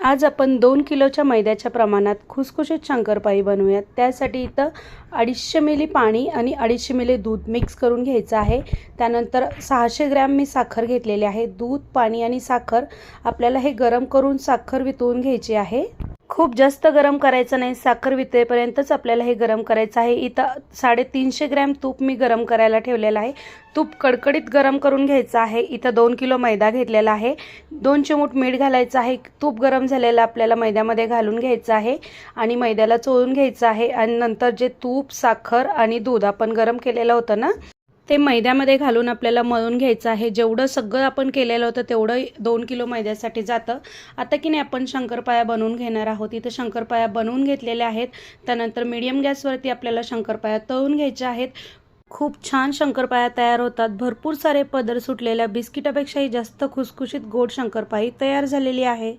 आज आपण दोन किलोच्या मैद्याच्या प्रमाणात खुसखुशीत शंकरपाई बनवूयात. त्यासाठी इथं अडीचशे मिली पाणी आणि अडीचशे मिली दूध मिक्स करून घ्यायचं आहे. त्यानंतर सहाशे ग्रॅम मी साखर घेतलेली आहे. दूध पाणी आणि साखर आपल्याला हे गरम करून साखर वितळून घ्यायची आहे. खूप जास्त गरम करायचं नाही साखर वितळेपर्यंतच आपल्याला हे गरम करायचं आहे. इथं साडेतीनशे ग्रॅम तूप मी गरम करायला ठेवलेलं आहे. तूप कडकडीत गरम करून घ्यायचं आहे. इथं दोन किलो मैदा घेतलेला आहे. दोन चिमूट मीठ घालायचं आहे. तूप गरम झालेलं आपल्याला मैद्यामध्ये घालून घ्यायचं आहे आणि मैद्याला चोळून घ्यायचं आहे. आणि नंतर जे तूप साखर आणि दूध आपण गरम केलेलं होतं ना ते मैद्यामध्ये घालून आपल्याला मळून घ्यायचं आहे. जेवढं सगळं आपण केलेलं होतं तेवढं दोन किलो मैद्यासाठी जातं. आता की नाही आपण शंकरपाया बनवून घेणार आहोत. इथं शंकरपाया बनवून घेतलेल्या आहेत. त्यानंतर मीडियम गॅसवरती आपल्याला शंकरपाया तळून घ्यायच्या आहेत. खूप छान शंकरपाया तयार होतात. भरपूर सारे पदर सुटलेल्या बिस्किटापेक्षाही जास्त खुसखुशीत गोड शंकरपाई तयार झालेली आहे.